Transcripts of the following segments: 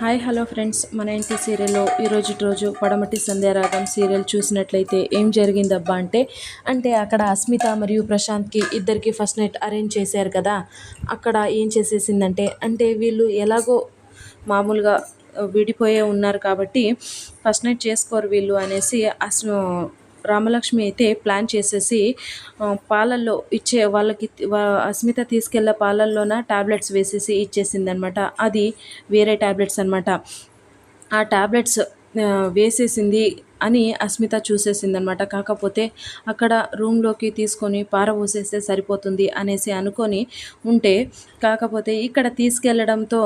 Hi hello friends. మన ఇంటి సీరియల్లో ఈరోజు రోజు పడమటి సంధ్యారాగం సీరియల్ చూసినట్లయితే ఏం జరిగిందబ్బా అంటే అంటే అక్కడ అస్మిత మరియు ప్రశాంత్కి ఇద్దరికి ఫస్ట్ నైట్ అరేంజ్ చేశారు కదా. అక్కడ ఏం చేసేసిందంటే అంటే వీళ్ళు ఎలాగో మామూలుగా విడిపోయే ఉన్నారు కాబట్టి ఫస్ట్ నైట్ చేసుకోరు వీళ్ళు అనేసి అస్ రామలక్ష్మి అయితే ప్లాన్ చేసేసి పాలల్లో ఇచ్చే వాళ్ళకి అస్మిత తీసుకెళ్ళే పాలల్లోన టాబ్లెట్స్ వేసేసి ఇచ్చేసిందనమాట. అది వేరే టాబ్లెట్స్ అనమాట. ఆ టాబ్లెట్స్ వేసేసింది అని అస్మిత చూసేసిందనమాట. కాకపోతే అక్కడ రూమ్లోకి తీసుకొని పారబోసేస్తే సరిపోతుంది అనేసి అనుకొని ఉంటే కాకపోతే ఇక్కడ తీసుకెళ్ళడంతో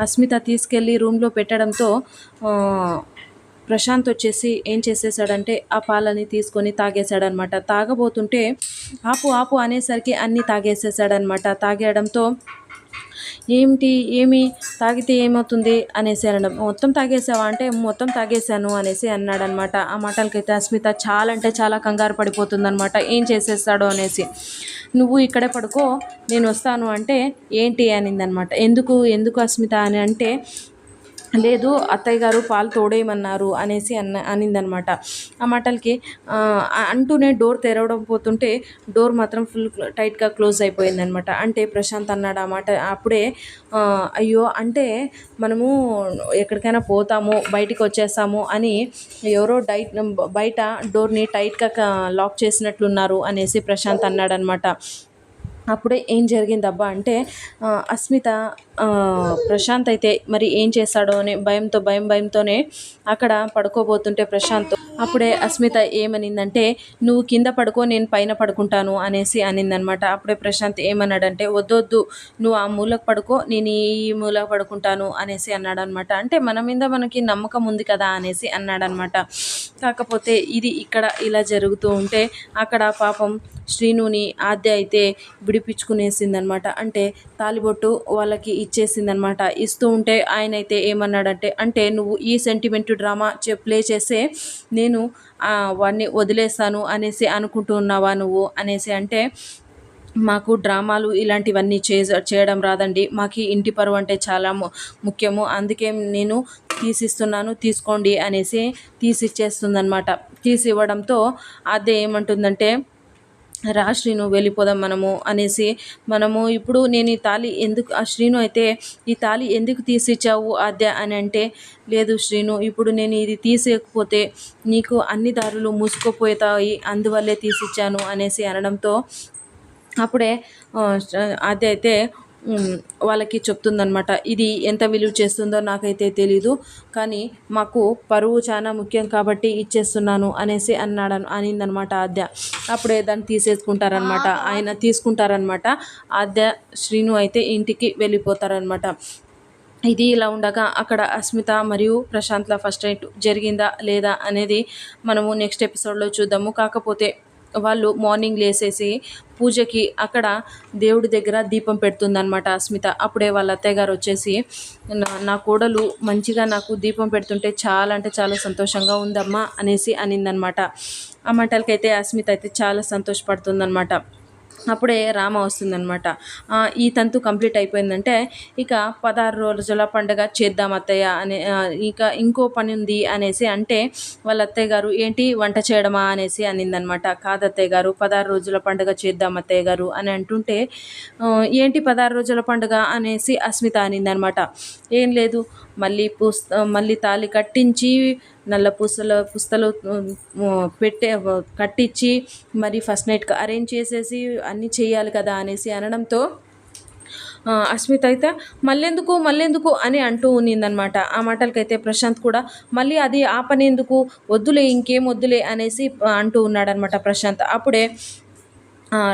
అస్మిత తీసుకెళ్ళి రూమ్లో పెట్టడంతో ప్రశాంత్ వచ్చేసి ఏం చేసేసాడంటే ఆ పాలని తీసుకొని తాగేశాడనమాట. తాగబోతుంటే ఆపు ఆపు అనేసరికి అన్నీ తాగేసేసాడనమాట. తాగేయడంతో ఏమిటి ఏమి తాగితే ఏమవుతుంది అనేసి అనడం. మొత్తం తాగేసావా అంటే మొత్తం తాగేశాను అనేసి అన్నాడనమాట. ఆ మాటలకైతే అస్మిత చాలా అంటే చాలా కంగారు పడిపోతుందనమాట. ఏం చేసేస్తాడో అనేసి. నువ్వు ఇక్కడే పడుకో నేను వస్తాను అంటే ఏంటి అనిందనమాట. ఎందుకు ఎందుకు అస్మిత అని అంటే లేదు అత్తయ్య గారు పాలు తోడేయమన్నారు అనేసి అన్న అనిందనమాట. ఆ మాటలకి అంటూనే డోర్ తెరవడం పోతుంటే డోర్ మాత్రం ఫుల్ టైట్గా క్లోజ్ అయిపోయిందనమాట. అంటే ప్రశాంత్ అన్నాడు ఆ మాట అప్పుడే అయ్యో అంటే మనము ఎక్కడికైనా పోతాము బయటికి వచ్చేస్తాము అని ఎవరో డైట్ బయట డోర్ని టైట్గా లాక్ చేసినట్లున్నారు అనేసి ప్రశాంత్ అన్నాడనమాట. అప్పుడే ఏం జరిగిందబ్బా అంటే అస్మిత ప్రశాంత్ అయితే మరి ఏం చేస్తాడో అని భయంతో భయం భయంతోనే అక్కడ పడుకోబోతుంటే ప్రశాంత్ అప్పుడే అస్మిత ఏమనిందంటే నువ్వు కింద పడుకో నేను పైన పడుకుంటాను అనేసి అనిందనమాట. అప్పుడే ప్రశాంత్ ఏమన్నాడంటే వద్దొద్దు నువ్వు ఆ మూలకు పడుకో నేను ఈ మూలకు పడుకుంటాను అనేసి అన్నాడనమాట. అంటే మన మీద మనకి నమ్మకం ఉంది కదా అనేసి అన్నాడనమాట. కాకపోతే ఇది ఇక్కడ ఇలా జరుగుతూ ఉంటే అక్కడ పాపం శ్రీనుని ఆద్య అయితే విడిపించుకునేసిందనమాట. అంటే తాలిబొట్టు వాళ్ళకి ఇచ్చేసిందనమాట. ఇస్తూ ఉంటే ఆయన అయితే ఏమన్నాడంటే అంటే నువ్వు ఈ సెంటిమెంట్ డ్రామా ప్లే చేసే నేను వాడిని వదిలేస్తాను అనేసి అనుకుంటున్నావా నువ్వు? అనేసి అంటే మాకు డ్రామాలు ఇలాంటివన్నీ చే చేయడం రాదండి. మాకు ఇంటి పరువు అంటే చాలా ముఖ్యము. అందుకే నేను తీసిస్తున్నాను తీసుకోండి అనేసి తీసిచ్చేస్తుందనమాట తీసి ఇవ్వడంతో అదే ఏమంటుందంటే రా శ్రీను వెళ్ళిపోదాం మనము అనేసి మనము ఇప్పుడు నేను ఈ తాళి ఎందుకు ఆ శ్రీను అయితే ఈ తాళి ఎందుకు తీసిచ్చావు ఆద్య అని అంటే లేదు శ్రీను ఇప్పుడు నేను ఇది తీసేయకపోతే నీకు అన్ని దారులు మూసుకుపోతాయి అందువల్లే తీసిచ్చాను అనేసి అనడంతో అప్పుడే ఆద్య అయితే వాళ్ళకి చెప్తుందనమాట ఇది ఎంత విలువ చేస్తుందో నాకైతే తెలీదు కానీ మాకు పరువు చాలా ముఖ్యం కాబట్టి ఇచ్చేస్తున్నాను అనేసి అన్నాడు అనిందనమాట ఆద్య. అప్పుడే దాన్ని తీసేసుకుంటారనమాట ఆయన తీసుకుంటారనమాట ఆద్య శ్రీను అయితే ఇంటికి వెళ్ళిపోతారనమాట ఇది ఇలా ఉండగా అక్కడ అస్మిత మరియు ప్రశాంత్ల ఫస్ట్ నైట్ జరిగిందా లేదా అనేది మనము నెక్స్ట్ ఎపిసోడ్లో చూద్దాము. కాకపోతే వాళ్ళు మార్నింగ్ లేసేసి పూజకి అక్కడ దేవుడి దగ్గర దీపం పెడుతుందనమాట అస్మిత. అప్పుడే వాళ్ళ అత్తయ్యగారు వచ్చేసి నా కోడలు మంచిగా నాకు దీపం పెడుతుంటే చాలా అంటే చాలా సంతోషంగా ఉందమ్మా అనేసి అనిందనమాట ఆ మంటలకైతే అస్మిత అయితే చాలా సంతోషపడుతుందనమాట అప్పుడే రామ వస్తుందనమాట ఈ తంతు కంప్లీట్ అయిపోయిందంటే ఇక పదహారు రోజుల పండుగ చేద్దాం అత్తయ్య అనే ఇక ఇంకో పని ఉంది అనేసి అంటే వాళ్ళ అత్తయ్య గారు ఏంటి వంట చేయడమా అనేసి అనిందనమాట కాదు అత్తయ్య గారు పదహారు రోజుల పండుగ చేద్దాం అత్తయ్య గారు అని అంటుంటే ఏంటి పదహారు రోజుల పండుగ అనేసి అస్మిత అనిందనమాట ఏం లేదు మళ్ళీ పూస్త మళ్ళీ తాళి కట్టించి నల్ల పూసల పుస్తలు పెట్టే కట్టించి మరి ఫస్ట్ నైట్ అరేంజ్ చేసేసి అన్నీ చేయాలి కదా అనేసి అనడంతో అస్మిత అయితే మళ్ళెందుకు మళ్ళెందుకు అని అంటూ ఉన్నిందనమాట. ఆ మాటలకైతే ప్రశాంత్ కూడా మళ్ళీ అది ఆపనేందుకు? వద్దులే ఇంకేం వద్దులే అనేసి అంటూ ఉన్నాడనమాట ప్రశాంత్. అప్పుడే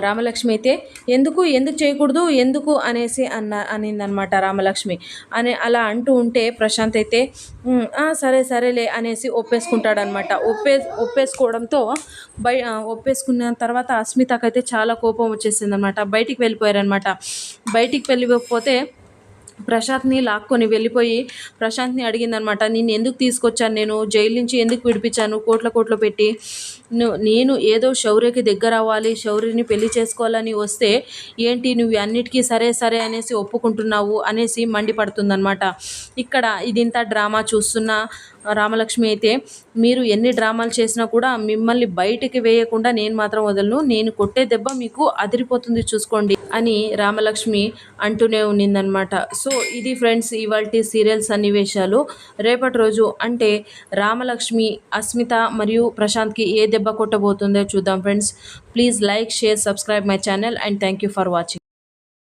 రామలక్ష్మి అయితే ఎందుకు ఎందుకు చేయకూడదు ఎందుకు? అనేసి అన్న అనిందనమాట రామలక్ష్మి. అని అలా అంటూ ఉంటే ప్రశాంత్ అయితే సరే సరేలే అనేసి ఒప్పేసుకుంటాడనమాట. ఒప్పే ఒప్పేసుకోవడంతో బయ ఒప్పేసుకున్న తర్వాత అస్మితకైతే చాలా కోపం వచ్చేసింది అనమాట బయటికి వెళ్ళిపోయారనమాట. బయటికి వెళ్ళిపోతే ప్రశాంత్ని లాక్కొని వెళ్ళిపోయి ప్రశాంత్ని అడిగిందనమాట నేను ఎందుకు తీసుకొచ్చాను నేను? జైలు నుంచి ఎందుకు విడిపించాను? కోట్ల కోట్లు పెట్టి నేను ఏదో శౌర్యకి దగ్గర అవ్వాలి శౌర్యని పెళ్ళి చేసుకోవాలని వస్తే ఏంటి నువ్వు అన్నిటికీ సరే సరే అనేసి ఒప్పుకుంటున్నావు? అనేసి మండిపడుతుందనమాట. ఇక్కడ ఇదింత డ్రామా చూస్తున్న రామలక్ష్మి అయితే మీరు ఎన్ని డ్రామాలు చేసినా కూడా మిమ్మల్ని బయటికి వేయకుండా నేను మాత్రం వదలను. నేను కొట్టే దెబ్బ మీకు అదిరిపోతుంది చూసుకోండి అని రామలక్ష్మి అంటూనే ఉన్నిందనమాట. సో ఇది ఫ్రెండ్స్ ఇవాళ సీరియల్ సన్నివేశాలు. రేపటి రోజు అంటే రామలక్ష్మి అస్మిత మరియు ప్రశాంత్కి ఏ దెబ్బ కొట్టబోతుందో చూద్దాం friends. Please like share subscribe my channel and thank you for watching.